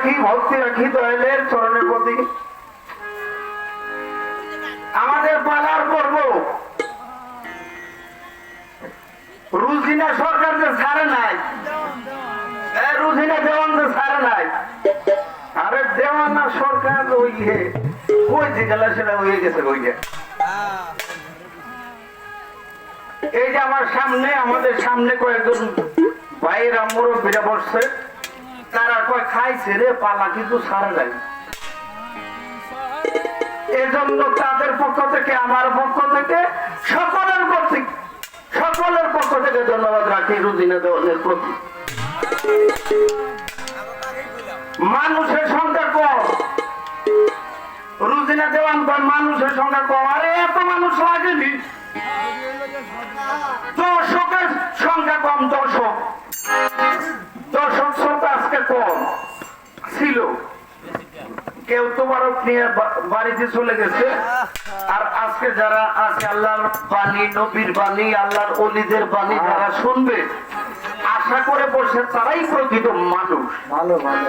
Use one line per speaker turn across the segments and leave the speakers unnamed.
রাখি ভক্তি রাখি দয়ালের চরণের প্রতি? আমাদের পালার পর্ব। রুজিনা সরকার যে ছাড়ে নাই। রুজিনা দেওয়ান যে ছাড়ে নাই। আরে দেওয়ানা সরকার ওই ওই যে গেলা সেটা হয়ে গেছে ওই যে এই যে আমার সামনে, আমাদের সামনে কয়েকজন ভাইয়েরা মুরব্বীরা বসছে। তারা কয়, খাইছে রে পালা, কিন্তু নাই। এজন্য তাদের পক্ষ থেকে, আমার পক্ষ থেকে, সকলের প্রতি, সকলের পক্ষ থেকে ধন্যবাদ রাখি রুদিনে প্রতি। মানুষের সংখ্যা কম। রুজিনা দেওয়ান কয়, মানুষের সংখ্যা কম। আরে, এত মানুষ লাগেনি। দর্শকের সংখ্যা কম, দর্শক। দর্শক সংখ্যা আজকে কম ছিল। কেউ তোমার নিয়ে বাড়িতে চলে গেছে। আর আজকে যারা আছে আল্লাহর বাণী নবীর বাণী আল্লাহর অলিদের বাণী যারা শুনবে আশা করে বসে তারাই প্রকৃত মানুষ।
ভালো ভালো।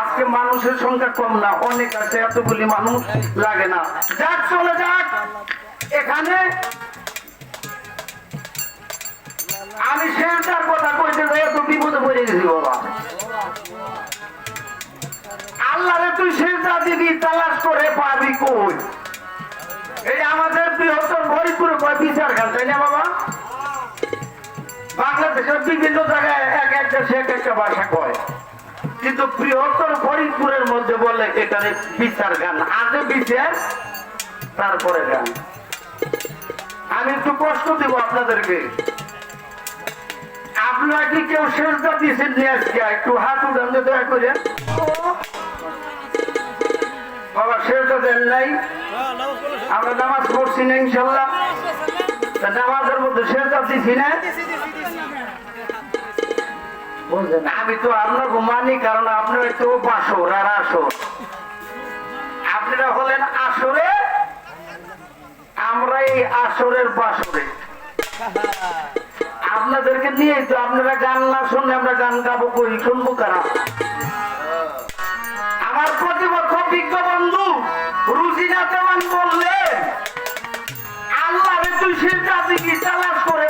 আজকে মানুষের সংখ্যা কম না অনেক আছে এতগুলি মানুষ লাগে না। যাক চলে যাক। এখানে আমি শেষটার কথা কইতে যাই, এত বিপদে পড়ে গেছি বাবা। আল্লাহরে তুই শেষটা দিবি, তালাশ করে পাবি কই? এই আমাদের বৃহত্তর ফরিদপুরে কয় বিচার খান, তাই না বাবা? বাংলাদেশের বিভিন্ন জায়গায় এক এক দেশে এক একটা ভাষা কয়। কিন্তু বৃহত্তর ফরিদপুরের মধ্যে বলে এখানে বিচার গান আগে বিচার, তারপরে গান আমি একটু কষ্ট দিব আপনাদেরকে। আপনারা কি কেউ শেষদা দিয়েছেন নিয়ে আজকে? একটু হাত উঠান দয়া করে। বাবা শেষদা দেন নাই। আমরা নামাজ পড়ছি না, ইনশাল্লাহ। নামাজের মধ্যে শেষদা দিছি না।
বুঝলেন
আমি তো আপনাকে মানি কারণ আপনার একটু বাসর আর আসর। আপনারা হলেন আসরে আমরা এই আসরের বাসরে। আপনাদেরকে নিয়ে তো আপনারা গান না শুনলে আমরা গান গাবো করি শুনব কারা? আমার প্রতিপক্ষ বিজ্ঞ বন্ধু রুজিনা দেওয়ান বললে আল্লাহ তুই শিল্পী তালাশ করে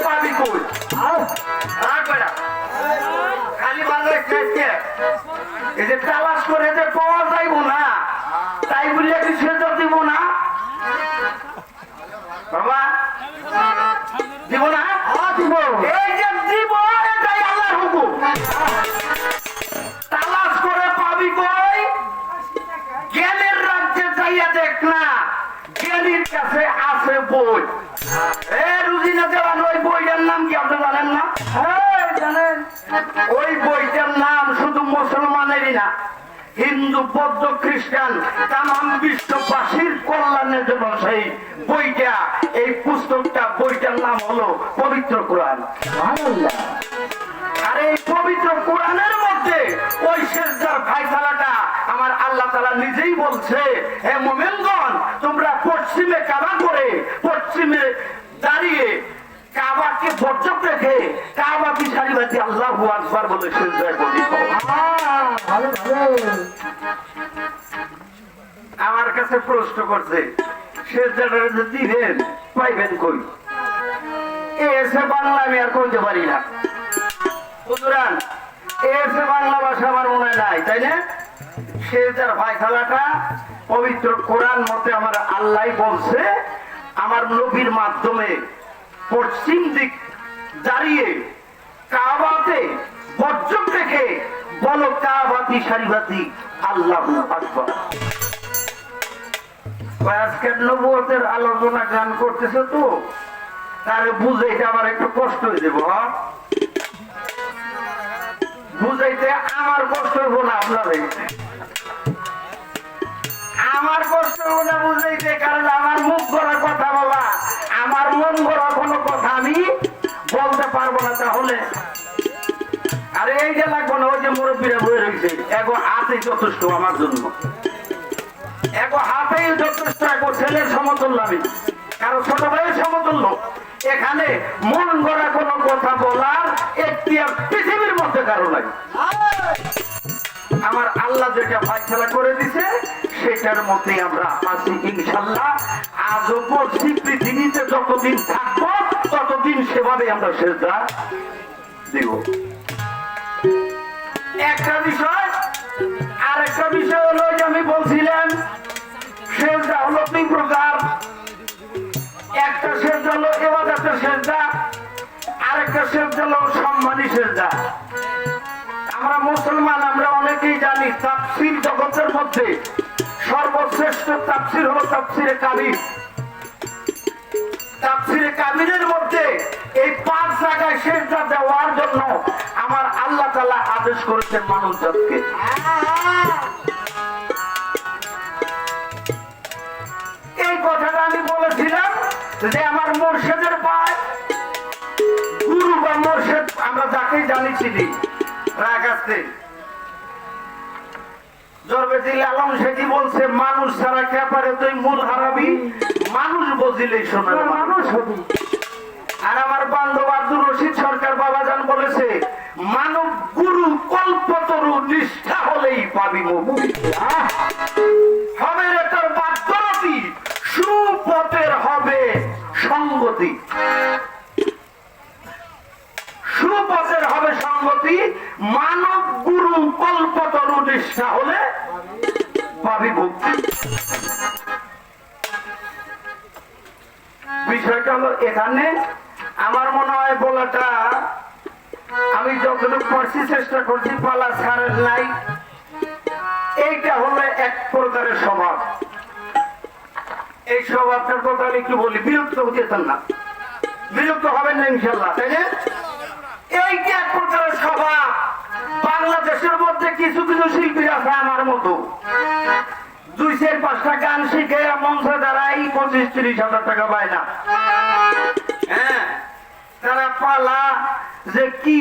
তোমরা পশ্চিমে কাবা করে, পশ্চিমে দাঁড়িয়ে কাবাকে বর্জক রেখে কাবা কি সারিবাতি আল্লাহ আকবার বলে আমার কাছে প্রশ্ন করছে দিবেন, পাইবেন কই? এসে বাংলা আমি আর কইতে পারি না। সুতরাং এসে বাংলা ভাষা আমার মনে নাই, তাই না? সে যার ফায়সালাটা পবিত্র কোরআন মতে আমার আল্লাহ বলছে, আমার নবীর মাধ্যমে পশ্চিম দিক দাঁড়িয়ে কাবাতে বর্জক রেখে বলো কাবাতি সারিবাতি, আল্লাহ আজকের নবুয়তের আলোচনা গান করতেছে তো? তারে বুঝাইতে আমার একটু কষ্ট হয়ে যাব হ্যাঁ? বুঝাইতে আমার কষ্ট হইব না আপনাদের। আমার কষ্ট না বুঝাইতে, কারণ আমার মুখ করা কথা বলা, আমার মন করা কোনো কথা আমি বলতে পারব না তাহলে। আরে এই যে লাগবো না, ওই যে মুরব্বীরা বয়ে রয়েছে এগো হাতেই যথেষ্ট আমার জন্য। এগো হাতেই যথেষ্ট, এগো ছেলের সমতুল্য আমি। কারও ছোট ভাইয়ের সমতুল্য। এখানে মন গড়া কোনো কথা বলার একটি পৃথিবীর মধ্যে কারও নাই আল্লাহ যেটা ফাইসলা করে দিছে, সেটার মধ্যে আমরা আছি ইনশাল্লাহ। আজও বলছি পৃথিবীতে যতদিন থাকব, ততদিন সেভাবে আমরা সেজদা দেব। একটা বিষয় আর একটা বিষয় হলো যে আমি বলছিলাম, সেজদা হলো তিন প্রকার। একটা সেজদা হলো এবার একটা সেজদা, আরেকটা সেজদা হলো সম্মানী সেজদা। আমরা মুসলমান, আমরা অনেকেই জানি তাফসির জগতের মধ্যে সর্বশ্রেষ্ঠ তাফসির হলো তাফসিরে কাবির তাফসিরে কাবিরের মধ্যে এই পাঁচ জায়গায় সেজদা দেওয়ার জন্য আমার আল্লাহ তাআলা আদেশ করেছেন মানুষ জাতকে। এই কথাটা আমি বলেছিলাম যে আমার মোর্শেদের পায়, গুরু বা মোর্শেদ, আমরা যাকেই জানি চিনি। রাগ আছে। জরবেদিল আলম সেটি বলছে মানুষ ছাড়া তুই মূল হারাবি? মানুষ বুঝিলেই শোনার মানুষ। হবি। আর আমার বান্ধব আব্দুর রশিদ সরকার বাবাজান বলেছে মানব গুরু কল্পতরু নিষ্ঠা হলেই পাবি মুক্তি বিষয়টা হলো এখানে আমার মনে হয় বলাটা আমি যতটুকু পারছি চেষ্টা করছি, পালা ছাড়ের নাই। এইটা হলো এক প্রকারের স্বভাব। এই স্বভাবটার কথা আমি কি বলি, বিরক্ত হতেছেন না। বিরক্ত হবেন না ইনশাল্লাহ তাই না? এইটা এক প্রকারের স্বভাব। বাংলাদেশের মধ্যে কিছু কিছু শিল্পী আছে আমার মতো। দুই চার পাঁচটা গান শিখে মঞ্চে দাঁড়াই পঁচিশ তিরিশ হাজার টাকা পায় না হ্যাঁ তারা পালা যে কি,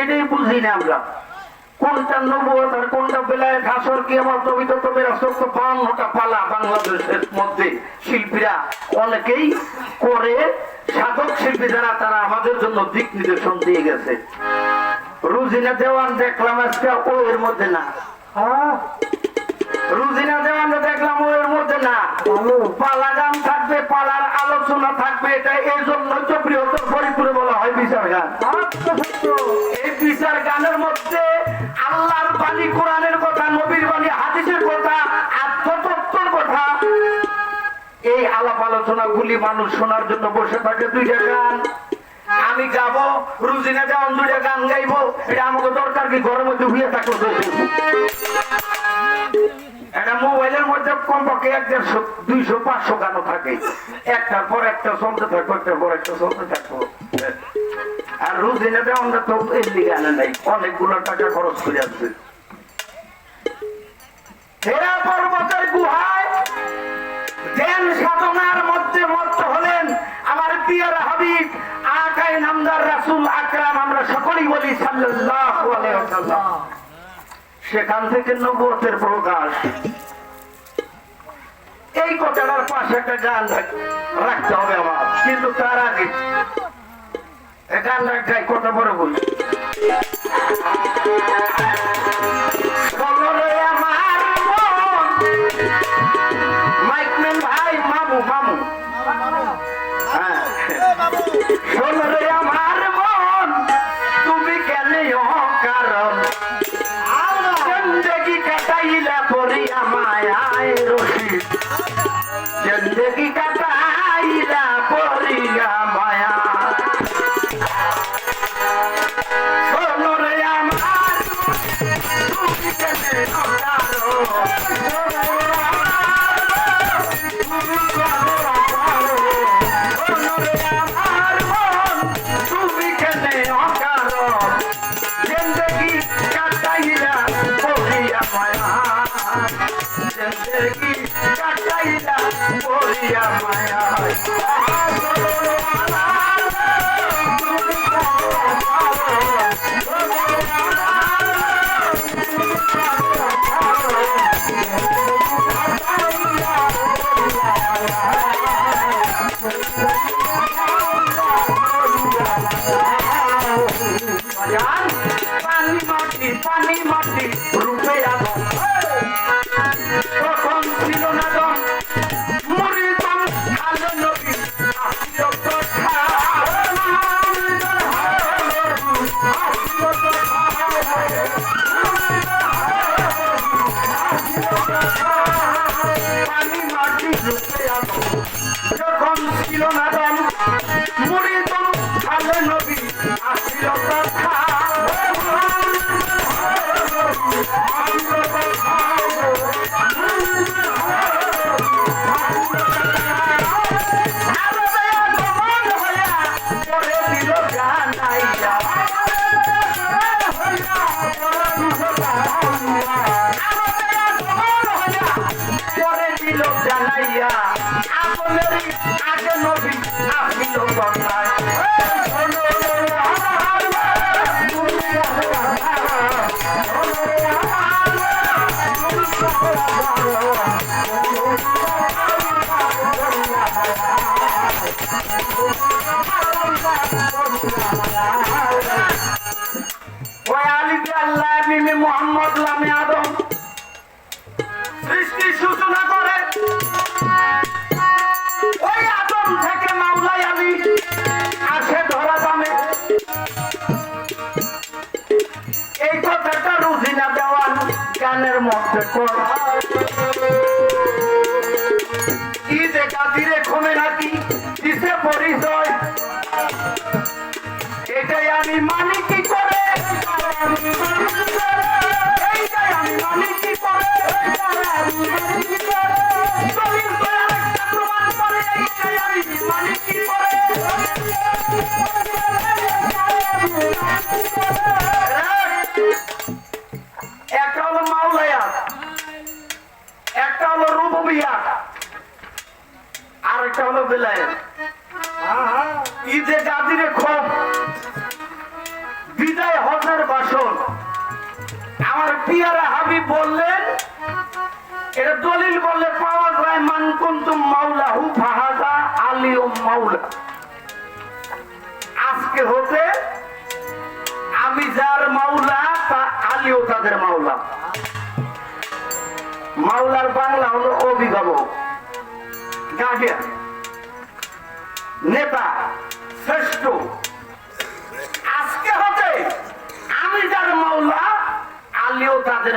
এটাই বুঝি না আমরা। কোনটা নবুয়ত কোনটা বেলায় ঘাসর কি আমার তবিত তবে রাসক তো বাউন্নটা পালা বাংলাদেশের মধ্যে শিল্পীরা। অনেকেই করে সাধক শিল্পী যারা, তারা আমাদের জন্য দিক নির্দেশন দিয়ে গেছে। রুজিনা দেওয়ান দেখলাম আজকে, ও এর মধ্যে না।
হ্যাঁ।
রুজিনা দেওয়ান দেখলাম ও এর মধ্যে না। পালা গান থাকবে পালার আলোচনা থাকবে এটা এই জন্যই তো বৃহত্তর ফরিদপুরে বলা হয় বিচার গান। এই বিচার গানের মধ্যে আল্লাহর বাণী কোরআনের কথা নবীর বাণী হাদিসের কথা আত্মতত্ত্বর কথা। এই আলাপ আলোচনা গুলি মানুষ শোনার জন্য বসে থাকে দুইটা গান। আমি গাবো রুজিনা যেমন দুইটা গান গাইবো এটা আমাকে দরকার কি ঘরের মধ্যে হইয়া থাকল একটা মোবাইলের মধ্যে কমপক্ষে এক দেড়শো দুইশো, পাঁচশো গানও থাকে। একটার পর একটা চলতে থাকব, একটার পর একটা চলতে থাকব। আর তো এমনি গানে নাই, অনেকগুলো টাকা খরচ করে আমার পিয়ার হাবিব, আকাই নামদার রাসুল আকরাম, আমরা সকলেই বলি ওয়াসাল্লাম। সেখান থেকে নবতের প্রকাশ। এই কথাটার পাশে একটা গান রাখতে হবে আমার, কিন্তু তার আগে গান রাখাই কথা বড় বলি। মায়ায় রশি I can not be happy sometimes. করা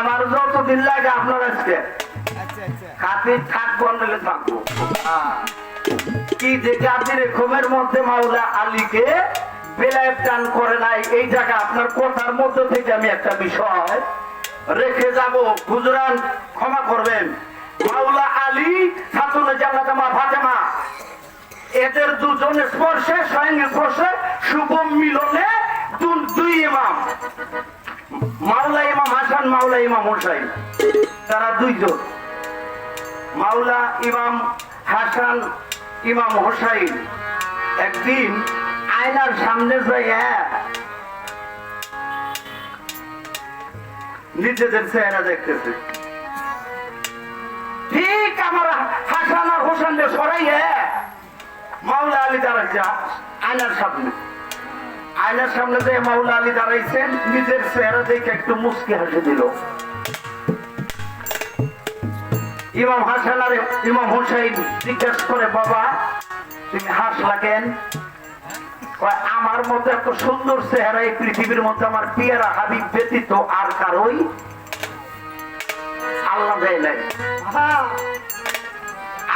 আমার যতদিন লাগে আপনার আজকে। খাতির থাকব নাহলে থাকব কি যে জাতির ঘুমের মধ্যে মাওলা আলীকে বেলায় টান করে নাই এই জায়গা আপনার কথার মধ্য থেকে আমি একটা বিষয় রেখে যাব। গুজরান ক্ষমা করবেন। মাওলা আলী খাতুনে জান্নাতে মা ফাতেমা এদের দুজনের স্পর্শে স্বয়ং স্পর্শে শুভ মিলনে দুই ইমাম। মাওলা ইমাম হাসান, মাওলা ইমাম হোসাইন। তারা দুইজন। মাওলা ইমাম হাসান, ইমাম একদিন আয়নার সামনে নিজেদের চেহারা দেখতেছে। ঠিক আমার হাসান আর হোসেনকে সরাইয়া মাওলা আলী দাঁড়াইছে আয়নার সামনে। আয়নার সামনে যে মাওলা আলী দাঁড়াইছেন নিজের চেহারা দেখে একটু মুসকি হাসি দিল। ইমাম হাসান আর ইমাম হুসাইন জিজ্ঞাসা করে বাবা তুমি হাসলা কেন আমার মতো এত সুন্দর চেহারা এই পৃথিবীর মধ্যে আমার পিয়ারা হাবিব ব্যতীত আর কারোই আল্লাহ দেয় নাই।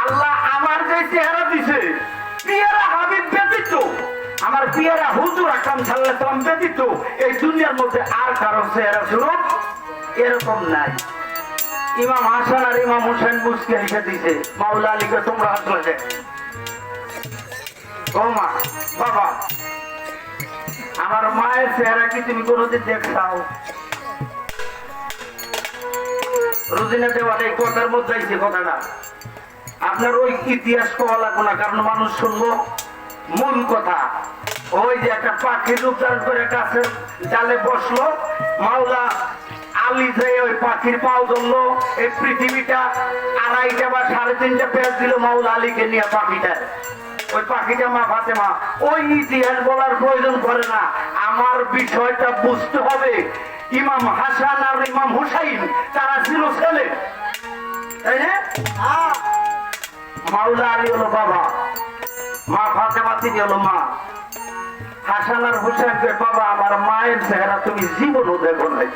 আল্লাহ আমার যে চেহারা দিছে আমার পিয়ারা হুজুর আকরাম সাল্লাম ব্যতীত এই দুনিয়ার মধ্যে আর কারও চেহারা স্বরূপ এরকম নাই। ইমাম হাসান আর ইমাম হোসেন মুসকে রেখে দিছে মাওলা আলীকে তোমরা আসলে যে মা, বাবা, আমার মায়ের চেহারা কি তুমি কোনোদিন দেখছাও? রোজিনা দেওয়ার এই কথার মধ্যে কথাটা। আপনার ওই ইতিহাস পাওয়া লাগবে না, কারণ মানুষ শুনব মূল কথা। ওই যে একটা পাখির রূপ ধারণ করে গাছের জালে বসল মাওলা আলি যে ওই পাখির পাও ধরলো এই পৃথিবীটা আড়াইটা বা সাড়ে তিনটা পেঁয়াজ দিল মাওলা আলীকে নিয়ে পাখিটা। ওই পাখিটা মা ফাতেমা ওই ইতিহাস বলার প্রয়োজন করে না। আমার বিষয়টা বুঝতে হবে। ইমাম হাসান আর ইমাম হুসাইন তারা ছিল ছেলে। তাই না? মাওলা আলী হলো বাবা। মা ফাতেমা তিনি হলো মা। হাসান আর হুসেনকে বাবা, আমার মায়ের চেহারা তুমি জীবনও দেখো নাই।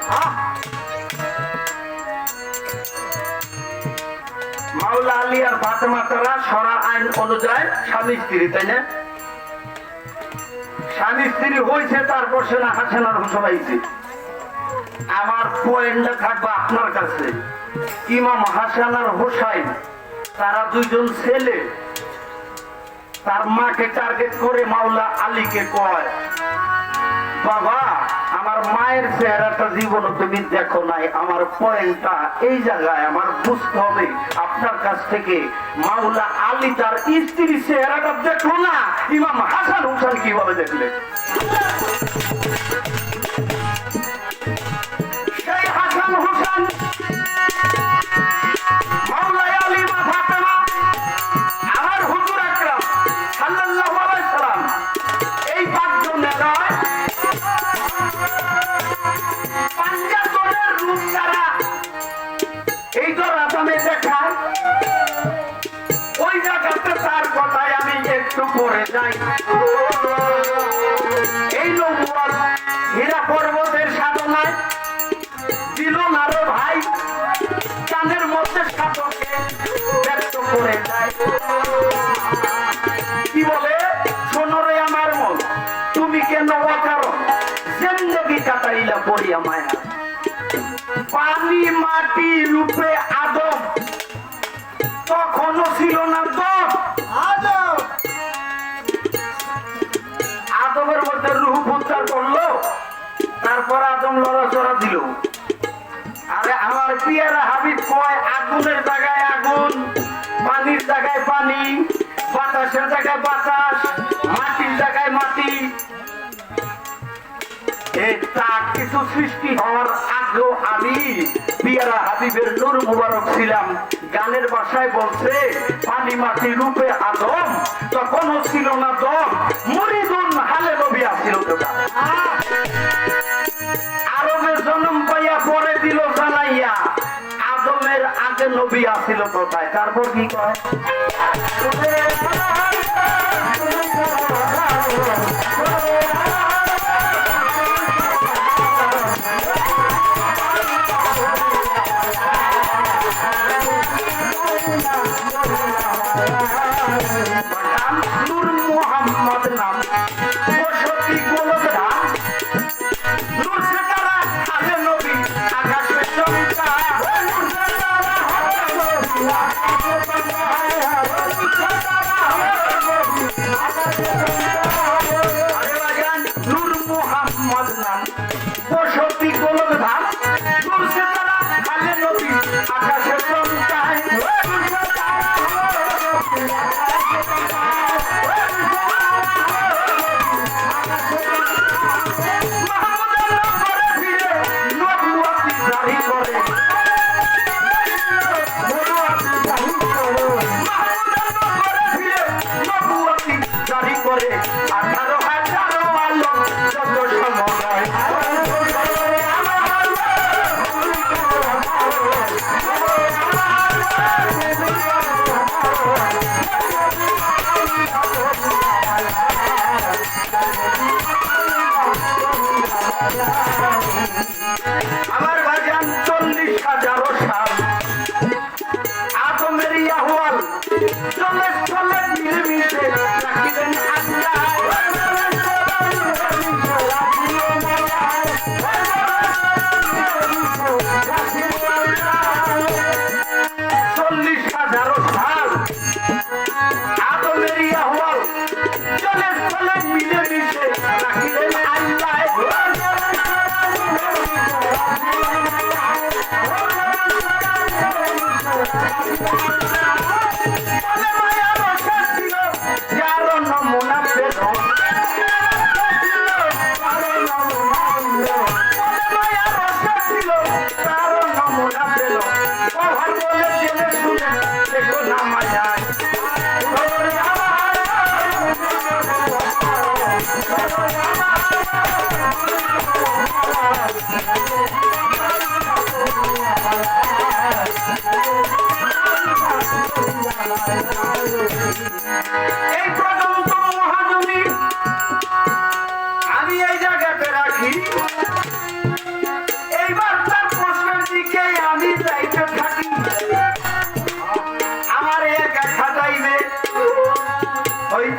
মাওলা আলী আর ফাতেমা তারা সরা আইন অনুযায়ী স্বামী স্ত্রী, তাই না? স্বামী স্ত্রী হয়েছে তারপর সে না হাসেন আর হুসন আমার পয়েন্টটা থাকবে আপনার কাছে। ইমাম হাসান আর হোসাইন, তারা দুইজন ছেলে। তার মাকে টার্গেট করে মাওলা আলীকে কয়, বাবা, আমার মায়ের চেহারাটা জীবন তুমি দেখো নাই, আমার পয়েন্টটা এই জায়গায় আমার বুঝতে হবে। আপনার কাছ থেকে মাওলা আলী তার স্ত্রীর চেহারাটা দেখো না, ইমাম হাসান হুসান কীভাবে দেখলে এই নবুয়ার হীরা পর্বতের সাধনায় দিল না রে ভাই। চাঁদের মধ্যে সাধকে ব্যক্ত করে যায়। কি বলে? শোনো রে আমার মন, তুমি কেন অকারণ? জিন্দগি কাটাইলা পড়িয়া মায়া। পানি মাটি রূপে আদম তখনও ছিল না দম। তারপর আদম লড়াচড়া দিল। আরে আমার পিয়ারা হাবিব কয়, আগুনের জায়গায় আগুন, পানির জায়গায় পানি, বাতাসের জায়গায় বাতাস, মাটির জায়গায় মাটি। ছিলাম। গানের পানি মাটি রূপে আদম তখনও ছিল না দম। মরিদুন হালে নবী আসিল দিল জানাইয়া আদমের আগে নবী আসিল কোথায়? তারপর কি কয়?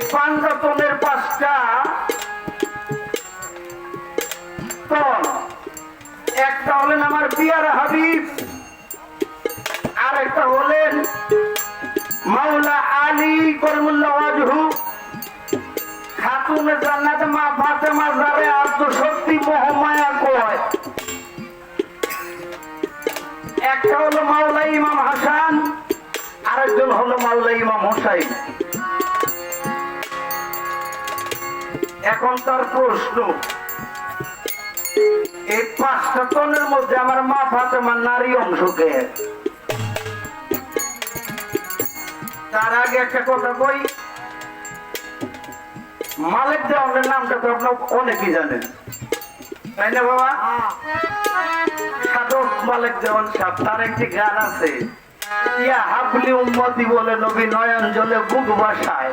এই পাঞ্জাতনের পাঁচটা টন একটা হলেন আমার বিয়ার হাবিব আর একটা হলেন মাওলা আলী করমুল্লাহ খাতুনে জান্নাত মা ফাতেমা যারে আব্দ সত্যি মোহমায়া কয়। একটা হলো মাওলা ইমাম হাসান, আরেকজন হলো মাওলা ইমাম হোসাইন। এখন তার প্রশ্ন। এই পাঁচটা টনের মধ্যে আমার মা ফাতেমার নারী অংশকে তার আগে একটা কথা কই, মালিক দেওয়ানের নামটা তো আপনার অনেকেই জানেন। তাই না বাবা? সাধক মালিক দেওয়ান সাহেব তার একটি গান আছে, ইয়া হাবলি উম্মতি বলে নবী নয়ন জলে বুক বাসায়।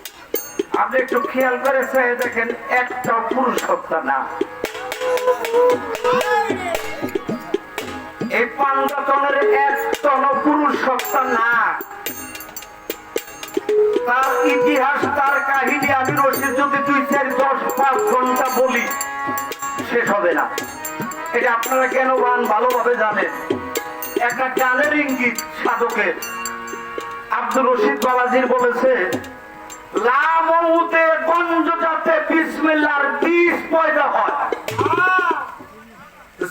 আপনি একটু খেয়াল করে চেয়ে দেখেন, একটা পুরুষ সত্তা না। এই পুরুষ সত্তা না। তার ইতিহাস, তার কাহিনী আমি রসিদ যদি দুই, চার, দশ, পাঁচ ঘণ্টা বলি, শেষ হবে না। এটা আপনারা কেন গান ভালোভাবে জানেন? একটা গানের ইঙ্গিত সাধকের। আব্দুর রশিদ বাবাজির বলেছে লামউতে গঞ্জটাতে বিসমিল্লাহর বীজ পয়দা হয়।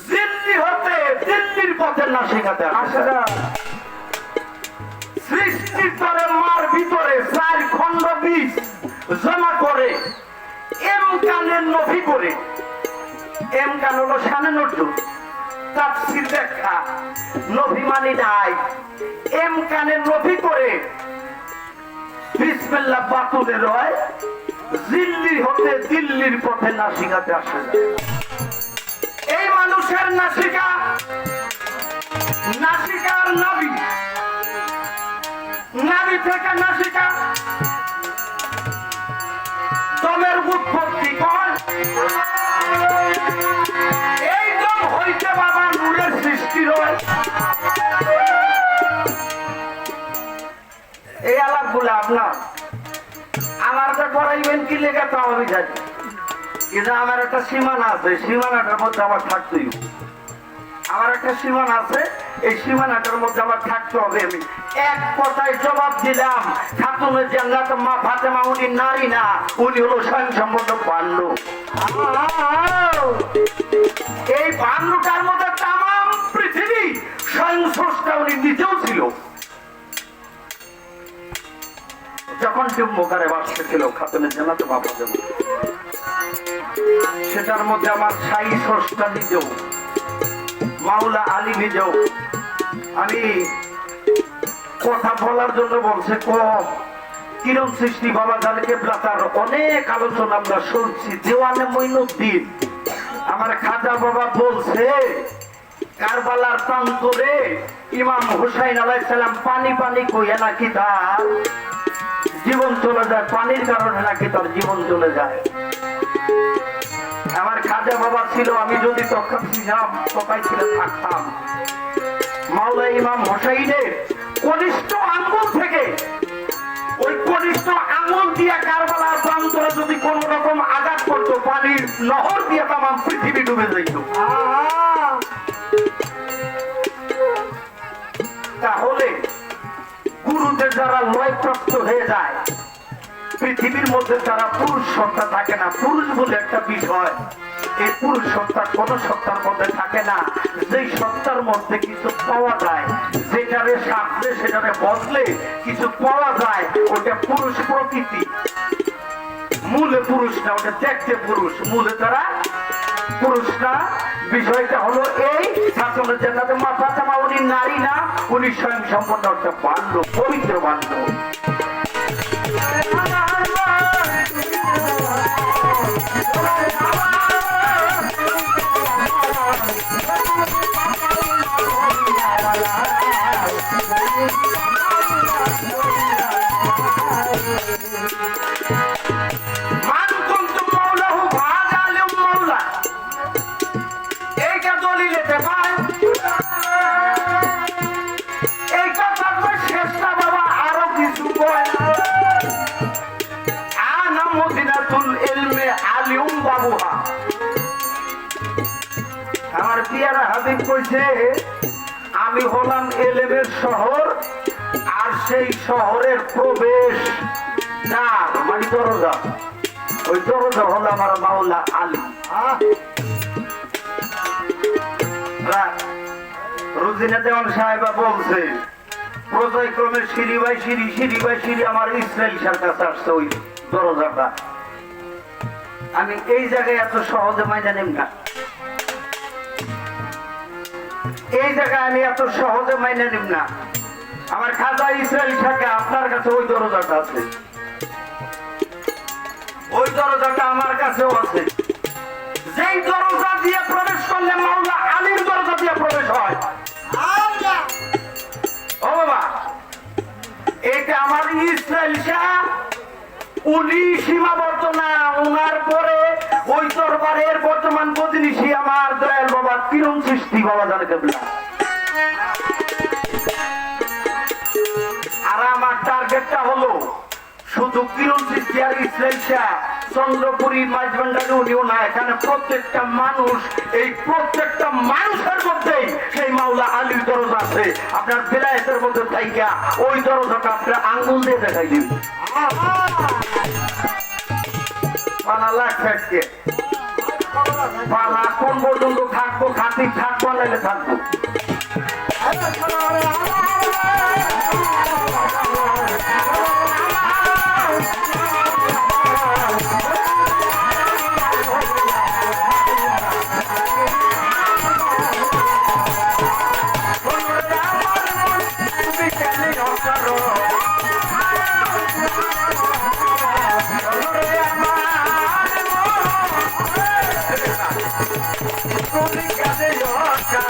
জিল্লি হতে দিল্লির পথে না শেখাতে সৃষ্টির তরে মার ভিতরে চার খণ্ড বীজ জমা করে এম কানের নভি করে। এম কান হলো সানে নজরুল। তাফসির দেখা নভি মানি নাই। এম কানের নভি করে বিসমিল্লাহ বাতুলে রয়, দিল্লি হতে দিল্লির পথে নাসিকাতে আসে এই মানুষের নাসিকা, নাসিকার নাবি। নাবি থেকে নাসিকা। দমের উৎপত্তি কয়? এই দম হইতে বাবা নূরের সৃষ্টি রয়। এই আলাপগুলো আপনার আমারটা করাইবেন কি লেখা তাও আমি জানি। কিন্তু আমার একটা সীমানা আছে সীমানাটার মধ্যে আমার থাকতেই। আমার একটা সীমানা আছে, এই সীমানাটার মধ্যে আমার থাকতে হবে আমি। এক কথায় জবাব দিলাম, খাতুনের জান্নাত মা ফাতেমা উনি নারী না, উনি হলো স্বয়ং সম্পন্ন পাণ্ডু এই পাণ্ডুটার মধ্যে তাম পৃথিবী স্বয়ং স্রষ্টা উনি নিজেও ছিল। যখন জম্মুকারে বাসতে ছিল খাতুনের জান্নাত মা ফাতেমা সেটার মধ্যে আমার সাই স্রষ্টা নিজেও, মাওলা আলী নিজেও। আমি কথা বলার জন্য বলছে কম কিরম সৃষ্টি, বাবা জানকে তার অনেক আলোচনা আমরা শুনছি। দেওয়ানে মইনুদ্দিন আমার খাজা বাবা বলছে, কারবালার প্রান্তরে ইমাম হুসাইন আলাই সালাম পানি পানি কইয়া নাকি তার জীবন চলে যায় পানির কারণে নাকি তার জীবন চলে যায়। আমার খাজা বাবা ছিল আমি যদি তখন ছিলাম সবাই ছিল থাকতাম। মাওলা ইমাম হোসাইনের কনিষ্ঠ আঙ্গুল থেকে ওই কনিষ্ঠ আঙুল দিয়ে কারবালার প্রান্তরে যদি কোন রকম আঘাত করতো পানির নহর দিয়ে তাম পৃথিবী ডুবে যাইত। তাহলে গুরুতে যারা লয়প্রাপ্ত হয়ে যায়, পৃথিবীর মধ্যে তারা পুরুষ সত্তা থাকে না, পুরুষ বলে একটা বিষয়, এই পুরুষ সত্তার কোন সত্তার মধ্যে থাকে না। যেই সত্তার মধ্যে কিছু পাওয়া যায়, যেটারে সাধলে সেটারে বদলে কিছু পাওয়া যায় ওটা পুরুষ প্রকৃতি। মূলে পুরুষ না ওটা দেখতে পুরুষ। মূলে তারা পুরুষ বিষয়টা হলো এই শাসনের জান্নাতে মাথা চামা উনি নারী না, উনি স্বয়ং সম্পন্ন একটা বান্ধব, পবিত্র বান্ধব। মান শহর আর সেই শহরের প্রবেশ। দ্বার মানে দরজা। ওই দরজা আমার মাওলা আলী। রুজিনা দেওয়ান সাহেবা বলছে সিঁড়ি বাই সিঁড়ি সিঁড়ি বাই সিঁড়ি আমার ইসরায়েল সার কাছে আসছে ওই দরজাটা। আমি এই জায়গায় এত সহজে মাইনা নেব না। এই জায়গায় আমি এত সহজে মাইনে নিব না। আমার খাজা ইসরায়েল থাকে আপনার কাছে ওই দরজাটা আছে। ওই দরজাটা আমার কাছেও আছে। যেই দরজা দিয়ে প্রবেশ করলে মাওলা আলীর দরজা দিয়ে প্রবেশ হয়। ও বাবা এটা আমার ইসরায়েল শাহ। উনি সীমাবদ্ধ না উনার পরে ওই বর্তমান প্রতিনিধি আমার দয়াল বাবা কিরম সৃষ্টি, বাবা জানে আর আমার টার্গেটটা হলো শুধু আর ইসরায়েল শাহ চন্দ্রপুরী মাঝভান্ডারে উনিও না এখানে প্রত্যেকটা মানুষ, এই প্রত্যেকটা মানুষের মধ্যেই সেই মাওলা আলীর দরজা আছে। আপনার বেলায়েতের মধ্যে থাইকা, ওই দরজাটা আপনার আঙ্গুল দিয়ে দেখাই দিন। থাকব খাতি থাকব নাইলে থাকব।